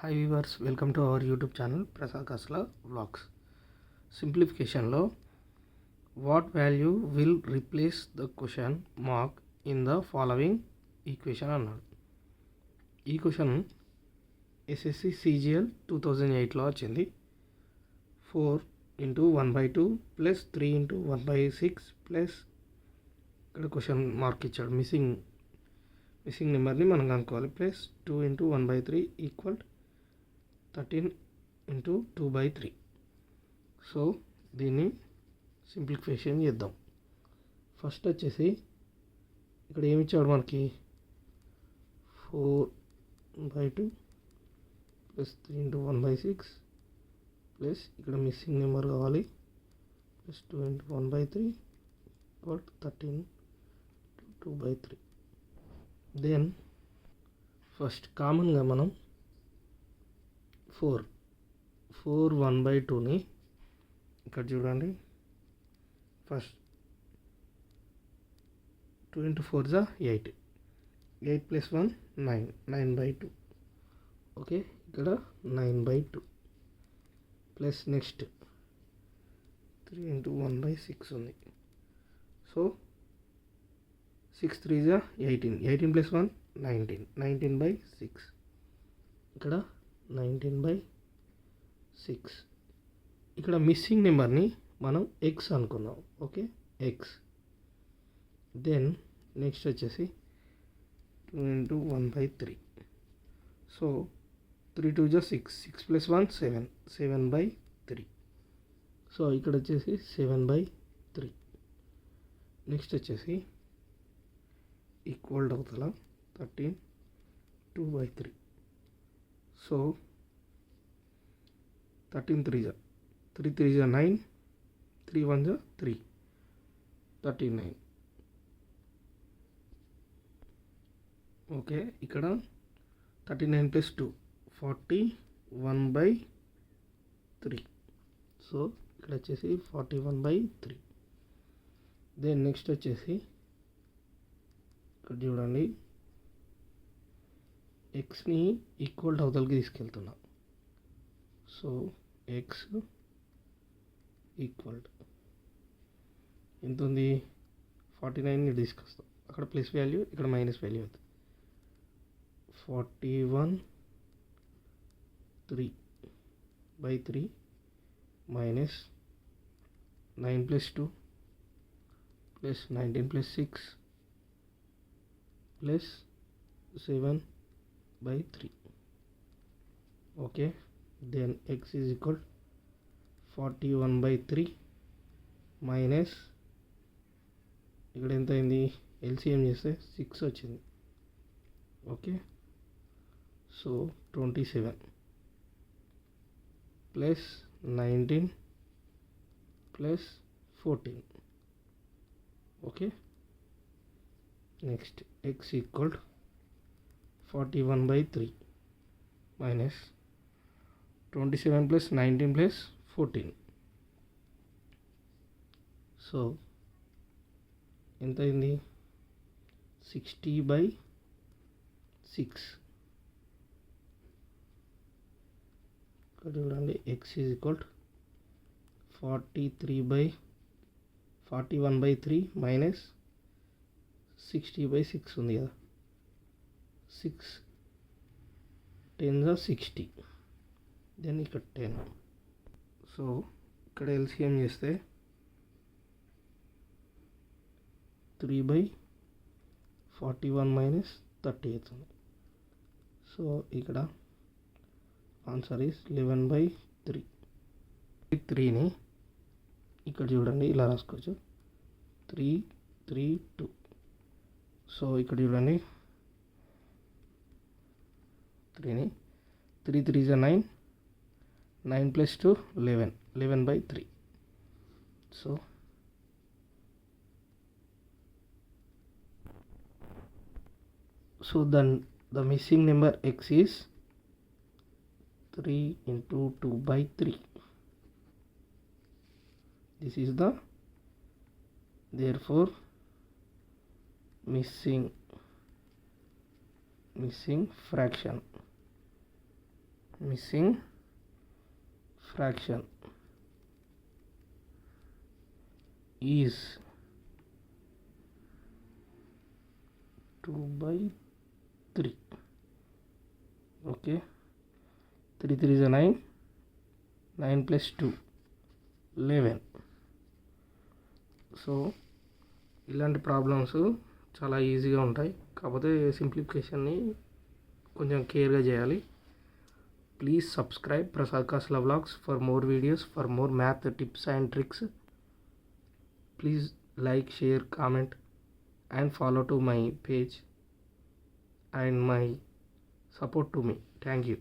Hi viewers welcome to our YouTube channel Prasad Kasla vlogs సింప్లిఫికేషన్లో what value will replace the question mark in the following equation అన్నాడు. ఈ question SSC CGL two thousand ఎయిట్లో వచ్చింది. Four into one by two plus three into one by six plus ఇక్కడ question mark ఇచ్చాడు. Missing missing నెంబర్ని మనం కనుక్కోవాలి. Plus two into one by three equal thirteen into two by three. So దీన్ని simplification చేద్దాం. First వచ్చేసి ఇక్కడ ఏమి ఇచ్చాడు మనకి? Four by two plus three into one by six plus ఇక్కడ మిస్సింగ్ నెంబర్ కావాలి. Plus two into one by three but thirteen two by three. Then first కామన్గా మనం ఫోర్ ఫోర్ వన్ బై టూని ఇక్కడ చూడండి. ఫస్ట్ టూ ఇంటూ ఫోర్ జా eight. Eight plus one nine nine by two. Okay ఇక్కడ nine by two. Plus next three into one by six ఉంది. So six three జా eighteen. Eighteen plus one nineteen. Nineteen by six. ఇక్కడ nineteen by six. ఇక్కడ missing నెంబర్ని మనం X అనుకున్నాం okay? X then next వచ్చేసి two into one by three so three two జా six six plus one seven seven by three so ఇక్కడ వచ్చేసి seven by three next వచ్చేసి equal అవుతల thirteen two by three so thirteen three జా three three జా nine three one జా three thirty nine okay ఇక్కడ thirty nine plus two forty one by three so ఇక్కడ వచ్చేసి forty one by three then next వచ్చేసి ఇక్కడ చూడండి. ఎక్స్ని ఈక్వల్ అవతలకి తీసుకెళ్తున్నా. సో ఎక్స్ ఈక్వల్ ఎంత ఉంది? ఫార్టీ నైన్ని తీసుకొస్తాం. అక్కడ ప్లస్ వాల్యూ ఇక్కడ మైనస్ వాల్యూ అవుతుంది. Forty one three by three minus nine plus two plus nineteen plus six plus seven by three okay then x is equal forty one by three minus ఇక్కడ ఎంత అయింది LCM చేస్తే six వచ్చింది okay so twenty seven plus nineteen plus fourteen okay next x equal forty one by three minus twenty seven plus nineteen plus fourteen so ఎంత అయింది sixty by six ఇక్కడ చూడండి x is equal forty three by forty one by three minus sixty by six ఉంది కదా. Six. Ten జా sixty. Then ఇక్కడ ten. So ఇక్కడ LCM చేస్తే three by forty one minus thirty అవుతుంది. సో ఇక్కడ answer is eleven by three. త్రీని ఇక్కడ చూడండి ఇలా రాసుకోవచ్చు. Three three two. సో ఇక్కడ చూడండి. 3 3 3 is a 9 9 plus 2 11 11 by 3 so so then the missing number x is 3 into 2 by 3 this is the therefore missing missing missing fraction missing fraction is two by three okay three three జా nine nine plus two eleven so ఇలాంటి problems చాలా ఈజీగా ఉంటాయి. కాకపోతే సింప్లిఫికేషన్ని కొంచెం కేర్గా చేయాలి. Please subscribe Prasad Kasla vlogs for more videos for more math tips and tricks. Please like share comment and follow to my page and my support to me. Thank you.